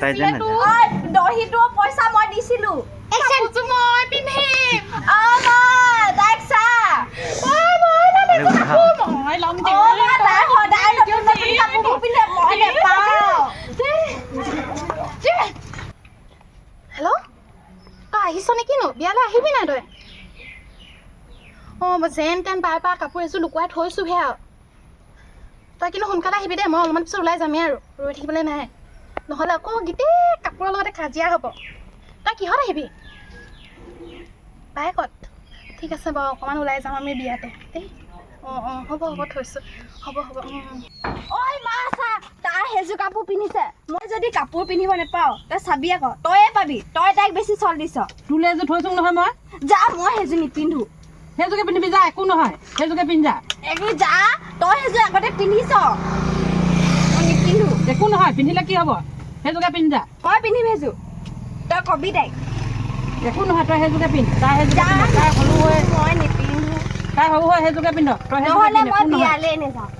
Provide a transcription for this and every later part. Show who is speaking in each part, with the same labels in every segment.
Speaker 1: তাই যে
Speaker 2: লাগিছিলেতো।
Speaker 1: নাযায়।
Speaker 3: ঐ দহিটো পইচা মই দিছিলো।
Speaker 2: কাপোৰযোৰ মই পিন্ধিম
Speaker 3: অ মা তাইক চা।
Speaker 2: ঐ, মই ল'ম। কাপোৰ, মই ল'ম
Speaker 3: অ মা তাই সদায় নতুন নতুন কাপোৰবোৰ পিন্ধে মই নেপাওঁ।
Speaker 2: হেল্ল' তই আহিছ নেকিনো? বিয়ালৈ আহিবি নাই তই? অঁ যেন তেন পাই পা কাপোৰ এযোৰ লুকুৱাই থৈছোঁহে আৰু। তই কিন্তু সোনকালে আহিবি দেই মই অলপমান পিছত ওলাই যামেই আৰু ৰৈ থাকিবলৈ নাই। নহ'লে আকৌ গোটেই কাপোৰৰ লগতে কাজিয়া হ'ব। তই কিহত আহিবি? বাইকত। ঠিক আছে বাৰু অকণমান ওলাই যাম আমি বিয়াতে। দেই। অঁ অঁ হ'ব হ'ব থৈছোঁ। হ'ব হ'ব।
Speaker 3: ঐ মা চা তাই সেইযোৰ কাপোৰ পিন্ধিছে। মই যদি কাপোৰ পিন্ধিব নেপাওঁ তই চাবি আকৌ। তয়ে পাবি। তই তাইক বেছি চল দিছ।
Speaker 4: তোলে এযোৰ থৈছোঁ নহয় মই।
Speaker 3: যা মই সেইযোৰ নিপিন্ধো।
Speaker 4: সেইযোৰকে পিন্ধিবি যা একো নহয়। সেইযোৰকে পিন্ধি যা।
Speaker 3: একো যা তই সেইযোৰ আগতে পিন্ধিছ। মই নিপিন্ধো।
Speaker 4: একো নহয় পিন্ধিলে কি হ'ব? সেইযোৰকে পিন্ধি যা
Speaker 3: মই পিন্ধিম সেইযোৰ। তই কবি তাইক।
Speaker 4: একো নহয় তই সেইযোৰকে পিন্ধ তাই সেইযোৰকে
Speaker 3: যা
Speaker 4: পিন্ধ তাই সৰু হৈ।
Speaker 3: মই নিপিন্ধো।
Speaker 4: তাই সৰু হৈ সেইযোৰকে পিন্ধ তই
Speaker 3: নহ'লে মই
Speaker 4: একো নহয়।
Speaker 3: বিয়ালৈ নাযাওঁ?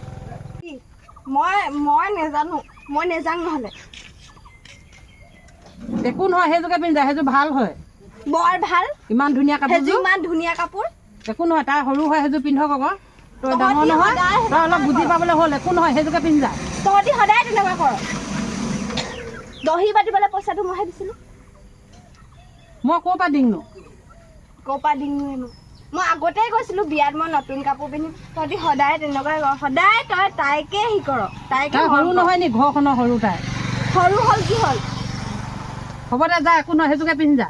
Speaker 3: মই মই নেজানো মই নেজাং নহ'লে।
Speaker 4: একো নহয় সেইযোৰকে পিন্ধি যা সেইযোৰ ভাল হয়।
Speaker 3: বৰ ভাল?
Speaker 4: ইমান ধুনীয়া কাপোৰযোৰ।
Speaker 3: ইমান ধুনীয়া কাপোৰ?
Speaker 4: একো নহয় তাই সৰু হৈ সেইযোৰ পিন্ধক আকৌ। তই ডাঙৰ নহয় তই অলপ বুজি পাবলৈ হ'ল একো নহয় সেইযোৰকে পিন্ধি যা
Speaker 3: তহঁতি সদায় তেনেকুৱা কৰ। দহি বাতিবলৈ পইচাটো মইহে দিছিলোঁ।
Speaker 4: মই ক'ৰ পৰা দিমনো?
Speaker 3: ক'ৰ পৰা দিমনো হেনো মই আগতেই কৈছিলোঁ বিয়াত মই নতুন কাপোৰ পিন্ধিম। তহঁতি সদায় তেনেকুৱাই কৰ সদায় তই তাইকে হি কৰ তাইকে
Speaker 4: সৰু। নহয় নি ঘৰখনৰ সৰু তাই।
Speaker 3: সৰু হ'ল কি হ'ল?
Speaker 4: হ'ব দে যা একো নহয় সেইযোৰকে পিন্ধি যা।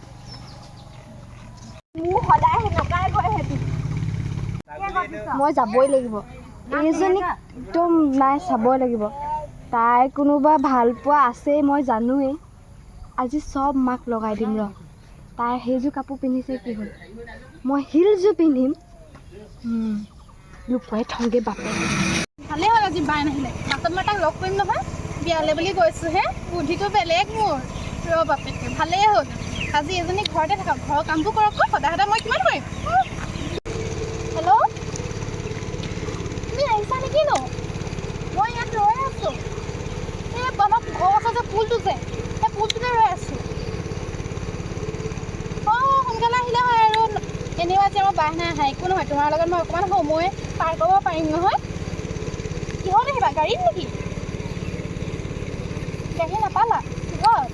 Speaker 3: মোৰ সদায় সেনেকুৱাই কয় সিহঁতি। মই যাবই লাগিব। এইজনীক একদম নাই চাবই লাগিব। তাই কোনোবা ভালো পোৱা আছেই মই জানোৱেই। আজি চব মাক লগাই দিম ৰ। তাই সেইযোৰ কাপোৰ পিন্ধিছে কি হ'ল? মই শিলযোৰ পিন্ধিম। লুকুৱাই থওঁগৈ বাপেক।
Speaker 2: ভালেই হ'ল আজি বাই নাহিলে। বাটত মই তাক লগ কৰিম নহয়। বিয়ালে বুলি গৈছোঁহে। বুদ্ধিটো বেলেগ মোৰ। ৰ বাপেকে, ভালেই হ'ল। আজি এজনী ঘৰতে থাকক। ঘৰৰ কামবোৰ কৰক সদায় সদায় মই কিমান কৰিম হেল্ল' তুমি আহিছা নেকি নো মই ইয়াত ৰৈ আছোঁ এই আমাৰ ঘৰৰ ওচৰত যে পুলটো যে সেই পুলটোতে ৰৈ আছোঁ অঁ সোনকালে আহিলে হয় আৰু এনেও আজি আমাৰ বাহ নাই আহা একো নহয় তোমাৰ লগত মই অকণমান সময় পাৰ কৰিব পাৰিম নহয়। কিহত আহিবা গাড়ীত নেকি? গাড়ী নাপালা কিহত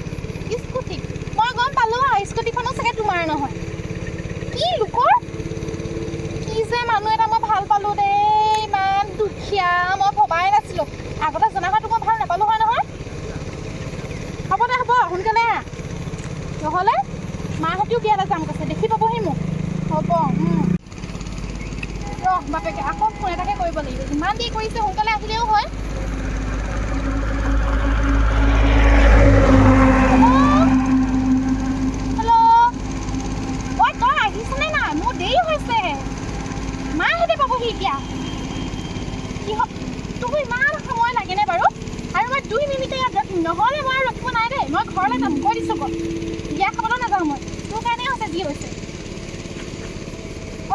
Speaker 2: স্কুটি। মই গম পালোঁ আৰু স্কুটিখনো চাগে তোমাৰ নহয়। কি লোকৰ? কি যে মানুহ এটা মই ভালো পালোঁ দেই ইমান দুখীয়া, মই ভবাই নাছিলোঁ। আগতে জনা হয়তো মই ভালো নাপালোঁ হয় নহয়। হ'ব দে, হ'ব, সোনকালে আহ। নহ'লে মাহঁতেও বিয়ালৈ যাম কৈছে দেখি পাবহি মোক। হ'ব বাপেকে আকৌ ফোন এটাকে কৰিব লাগিব। ইমান দেৰি কৰিছে সোনকালে আহিলেও হয় নহ'লে মই ৰখিব নাই দেই। মই ঘৰলৈ যাম। কৈ দিছোঁ আকৌ। বিয়া খাবলৈ নাযাওঁ মই। তোৰ কাৰণেই হৈছে যি হৈছে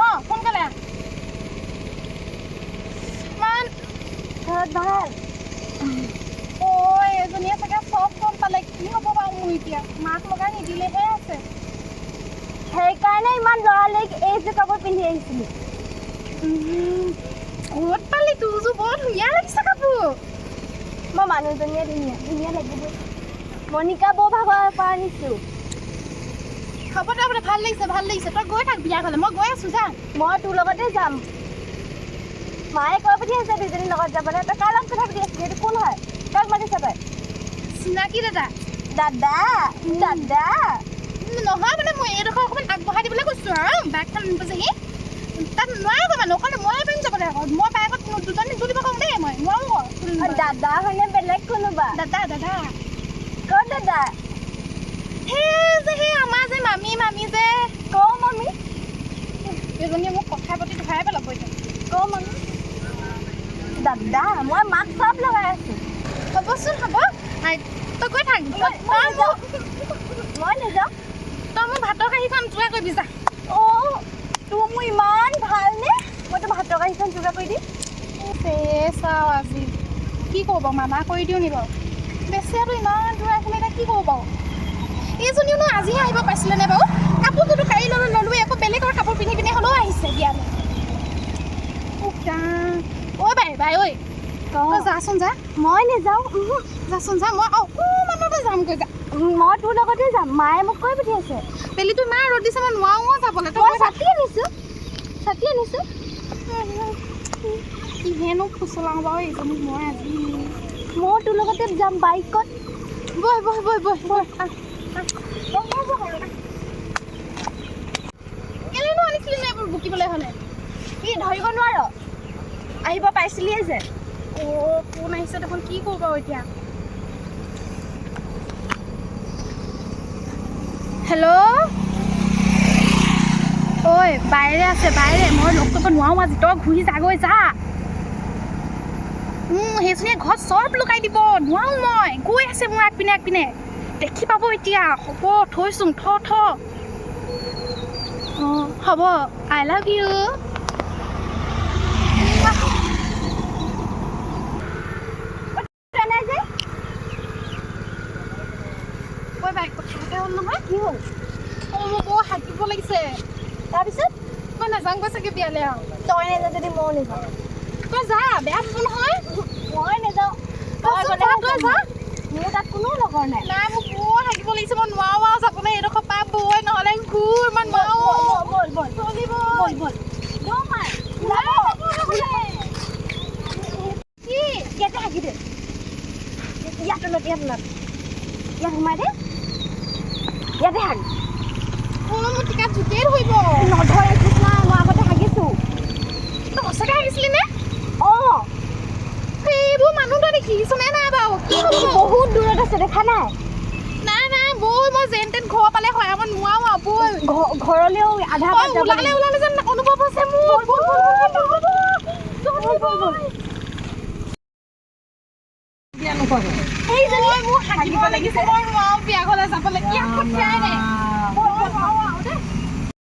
Speaker 2: অঁ সোনকালে আহ ইমান
Speaker 3: ঘৰত ভাল
Speaker 2: ঐ এজনীয়ে চাগে চব গম পালে কি হ'ব বাৰু মোৰ এতিয়া মাক লগাই নিদিলেহে আছে
Speaker 3: সেইকাৰণে ইমান লৰালৰিক এইযোৰ কাপোৰ পিন্ধি আহিছিলোঁ
Speaker 2: উম, ক'ত পালি তোৰযোৰ বৰ ধুনীয়া লাগিছে কাপোৰ
Speaker 3: মই মানুহজনীয়ে ধুনীয়া ধুনীয়া লাগিবই মণিকা বৌ ভাগৰ পৰা আনিছোঁ
Speaker 2: হ'ব দে ভাল লাগিছে ভাল লাগিছে তই গৈ থাক বিয়া ঘৰলৈ মই গৈ আছোঁ যা
Speaker 3: মই তোৰ লগতে যাম মায়ে কৈ পঠিয়াইছে দুজনীৰ লগত যাবলৈ তই কাৰ লগত কথা পাতি আছিলি সেইটো কোন হয়? কাক মাতিছ তই
Speaker 2: চিনাকি দাদা।
Speaker 3: দাদা? দাদা?
Speaker 2: নহয় মানে মই এইডোখৰ অকণমান আগবঢ়াই দিবলৈ কৈছোঁ আৰু। বাইকখন নিবহি তাত নোৱাৰিব মানে অকণ ময়ে পাৰিম যাবলৈ আকৌ। মই বাইকত দুজনী তুলিব কওঁ দেই মই। নোৱাৰোঁ আকৌ।
Speaker 3: দাদা হয়নে বেলেগ কোনোবা।
Speaker 2: দাদা দাদা।
Speaker 3: ক'ত দাদা?
Speaker 2: সেই যে সেই আমাৰ যে মামী মামী যে।
Speaker 3: কওঁ মামী।
Speaker 2: এজনীয়ে মোক কথা পাতি ধৰাই পেলাব এতিয়া।
Speaker 3: কওঁ মামী। দাদা মই মাক চব লগাই আছোঁ।
Speaker 2: হ'বচোন হ'ব। তই গৈ থাক।
Speaker 3: মই নাযাওঁ মই নাযাওঁ
Speaker 2: তই মোৰ ভাতৰ কাঁহীখন যোগাৰ কৰিবি যা।
Speaker 3: অঁ তোৰ মোৰ ইমান ভালনে মই তোৰ ভাতৰ কাঁহীখন যোগাৰ কৰি দিম।
Speaker 2: চাওঁ আজি। কি ক'ব মানা কৰি দিওঁ নি বাৰু। বেচেৰাটো ইমান দূৰ আহিলে এতিয়া কি কৰিব বাৰু? এইজনীওনো আজিহে আহিব পাইছিলে নে বাৰু? কাপোৰটোতো কাঢ়ি ল'লো ল'লোৱে আকৌ বেলেগৰ কাপোৰ বাই ঐ তই যাচোন যা
Speaker 3: মই নেযাওঁ।
Speaker 2: যাচোন যা মই অকণমানতে যামগৈ যা
Speaker 3: মই তোৰ লগতে যাম মায়ে মোক কৈ পঠিয়াইছে
Speaker 2: বেলিটো ইমান ৰ'দ দিছে মই নোৱাৰোঁ যাবলৈ তই।
Speaker 3: ছাতি আনিছোঁ ছাতি আনিছোঁ
Speaker 2: কিহেনো ফুচলাওঁ বাৰু এইজনীক মই আজি
Speaker 3: মই তোৰ লগতে যাম বাইকত
Speaker 2: বৈ বৈ বৈ বৈ বৈ আহ, আহ। কেলেনো আনিছিলি এইবোৰ বুকিবলৈ হ'লে
Speaker 3: কি ধৰিব নোৱাৰ আহিব পাইছিলিয়ে যে।
Speaker 2: অ' ফোন আহিছে দেখোন কি কৰোঁ বাৰু এতিয়া? হেল্ল' ঐ বাইৰে আছে বাইৰে মই লগ কৰিব নোৱাৰোঁ আজি তই ঘূৰি যাগৈ যা। সেইজনীয়ে ঘৰত চব লগাই দিব নোৱাৰোঁ মই। গৈ আছে মোৰ আগপিনে আগপিনে। দেখি পাব এতিয়া হ'ব থৈছোং থ থ। অঁ হ'ব আই লাভ ইউ
Speaker 3: নাই যে
Speaker 2: ঐ বাই কথা এটা হ'ল নহয়
Speaker 3: কি হ'ল
Speaker 2: অঁ মোৰ বৰ হাগিব লাগিছে
Speaker 3: তাৰপিছত
Speaker 2: মই নাযাওঁগৈ চাগে বিয়ালৈ আৰু
Speaker 3: তই নেযাওঁ যদি ময়ো নেযাওঁ
Speaker 2: তই যা বেয়া পাব নহয়
Speaker 3: মই নেযাওঁ
Speaker 2: তই যা, তই যা।
Speaker 3: মোৰ তাত কোনো লগৰ নাই
Speaker 2: নাই মোক বৰ হাগিব লাগিছে মই নোৱাৰোঁ আৰু যাবলৈ এইডোখৰ পৰা বৈ নহ'লে ঘূৰ ইমান নোৱাৰোঁ
Speaker 3: বল বল
Speaker 2: চলিব
Speaker 3: বল বল দৌৰ মাৰ
Speaker 2: ওলাই
Speaker 3: ওলাব।
Speaker 2: যাব নহ'লে। কি
Speaker 3: ইয়াতে হাগি দে ইয়াত তলত ইয়াত তলত ইয়াত সোমাই দে ইয়াতে হাগ
Speaker 2: অঁ মোৰ টিকাত
Speaker 3: নধৰে মই আগতে হাগিছোঁ
Speaker 2: তই সঁচাকৈ হাগিছিলি নে
Speaker 3: অঁ
Speaker 2: সেইবোৰ মানুহ তই দেখিছনে নাই বাৰু কি হ'ব
Speaker 3: বহুত দূৰত আছে দেখা নাই
Speaker 2: নাই নাই বৈ মই যেন তেন ঘৰ পালে হয় মই নোৱাৰোঁ আৰু বৈ
Speaker 3: ঘ- ঘৰলেও আধা
Speaker 2: অ,
Speaker 3: বাট যাব
Speaker 2: ওলালে
Speaker 3: লাগিব।
Speaker 2: ওলালে যেন অনুভৱ হৈছে মোৰ।
Speaker 4: বিয়া নকৰে
Speaker 2: এইজনী হাগিব লাগিছে মই নোৱাৰোঁ বিয়া ঘৰলৈ যাবলৈ কি পঠিয়াই নাই মই নোৱাৰোঁ আৰু দেই